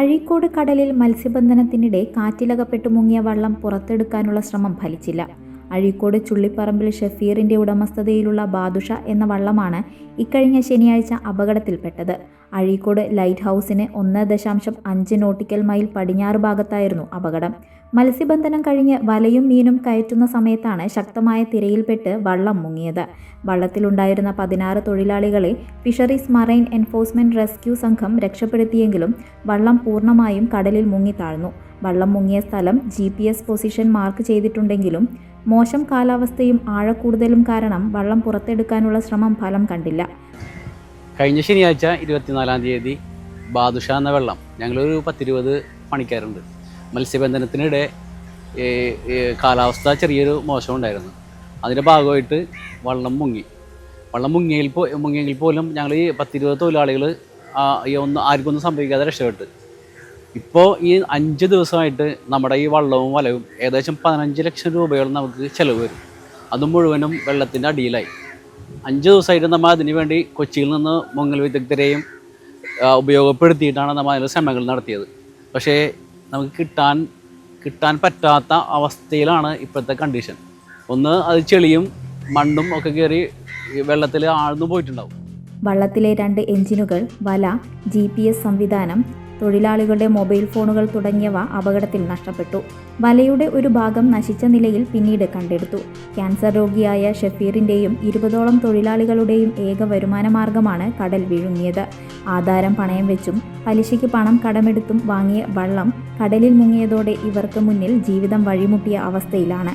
അഴീക്കോട് കടലിൽ മത്സ്യബന്ധനത്തിനിടെ കാറ്റിലകപ്പെട്ടു മുങ്ങിയ വള്ളം പുറത്തെടുക്കാനുള്ള ശ്രമം ഫലിച്ചില്ല. അഴീക്കോട് ചുള്ളിപ്പറമ്പിൽ ഷഫീറിന്റെ ഉടമസ്ഥതയിലുള്ള ബാദുഷ എന്ന വള്ളമാണ് ഇക്കഴിഞ്ഞ ശനിയാഴ്ച അപകടത്തിൽപ്പെട്ടത്. അഴീക്കോട് ലൈറ്റ് ഹൗസിന് ഒന്ന് ദശാംശം അഞ്ച് നോട്ടിക്കൽ മൈൽ പടിഞ്ഞാറ് ഭാഗത്തായിരുന്നു അപകടം. മത്സ്യബന്ധനം കഴിഞ്ഞ് വലയും മീനും കയറ്റുന്ന സമയത്താണ് ശക്തമായ തിരയിൽപ്പെട്ട് വള്ളം മുങ്ങിയത്. വള്ളത്തിലുണ്ടായിരുന്ന പതിനാറ് തൊഴിലാളികളെ ഫിഷറീസ് മറൈൻ എൻഫോഴ്സ്മെന്റ് റെസ്ക്യൂ സംഘം രക്ഷപ്പെടുത്തിയെങ്കിലും വള്ളം പൂർണമായും കടലിൽ മുങ്ങിത്താഴ്ന്നു വള്ളം മുങ്ങിയ സ്ഥലം ജി പൊസിഷൻ മാർക്ക് ചെയ്തിട്ടുണ്ടെങ്കിലും മോശം കാലാവസ്ഥയും ആഴക്കൂടുതലും കാരണം വള്ളം പുറത്തെടുക്കാനുള്ള ശ്രമം ഫലം കണ്ടില്ല. കഴിഞ്ഞ ശനിയാഴ്ച ഇരുപത്തിനാലാം തീയതി ബാദുഷ എന്ന വെള്ളം ഞങ്ങളൊരു പത്തിരുപത് പണിക്കാരുണ്ട്. മത്സ്യബന്ധനത്തിനിടെ കാലാവസ്ഥ ചെറിയൊരു മോശം ഉണ്ടായിരുന്നു. അതിന്റെ ഭാഗമായിട്ട് വള്ളം മുങ്ങി. വള്ളം മുങ്ങിയിൽ പോ മുങ്ങിയെങ്കിൽ പോലും ഞങ്ങൾ ഈ പത്തിരുപത് തൊഴിലാളികൾ ഒന്നും ആർക്കൊന്നും സംഭവിക്കാതെ രക്ഷപ്പെട്ട്. ഇപ്പോൾ ഈ അഞ്ച് ദിവസമായിട്ട് നമ്മുടെ ഈ വള്ളവും വലവും ഏകദേശം പതിനഞ്ച് ലക്ഷം രൂപയോളം നമുക്ക് ചിലവ് വരും. അത് മുഴുവനും വെള്ളത്തിന്റെ അടിയിലായി. അഞ്ച് ദിവസമായിട്ട് നമ്മൾ അതിനു വേണ്ടി കൊച്ചിയിൽ നിന്ന് മുങ്ങൽ വിദഗ്ധരെയും ഉപയോഗപ്പെടുത്തിയിട്ടാണ് നമ്മൾ അതിൽ ശ്രമങ്ങൾ നടത്തിയത്. പക്ഷേ നമുക്ക് കിട്ടാൻ കിട്ടാൻ പറ്റാത്ത അവസ്ഥയിലാണ് ഇപ്പോഴത്തെ കണ്ടീഷൻ ഒന്ന് അത് ചെളിയും മണ്ണും ഒക്കെ കയറി വെള്ളത്തിൽ ആഴ്ന്നു പോയിട്ടുണ്ടാവും. വള്ളത്തിലെ രണ്ട് എഞ്ചിനുകൾ വല ജി സംവിധാനം തൊഴിലാളികളുടെ മൊബൈൽ ഫോണുകൾ തുടങ്ങിയവ അപകടത്തിൽ നഷ്ടപ്പെട്ടു. വലയുടെ ഒരു ഭാഗം നശിച്ച നിലയിൽ പിന്നീട് കണ്ടെടുത്തു. ക്യാൻസർ രോഗിയായ ഷഫീറിന്റെയും ഇരുപതോളം തൊഴിലാളികളുടെയും ഏക വരുമാന മാർഗമാണ് കടൽ വിഴുങ്ങിയത്. ആധാരം പണയം വെച്ചും പലിശയ്ക്ക് പണം കടമെടുത്തും വാങ്ങിയ വള്ളം കടലിൽ മുങ്ങിയതോടെ ഇവർക്ക് മുന്നിൽ ജീവിതം വഴിമുട്ടിയ അവസ്ഥയിലാണ്.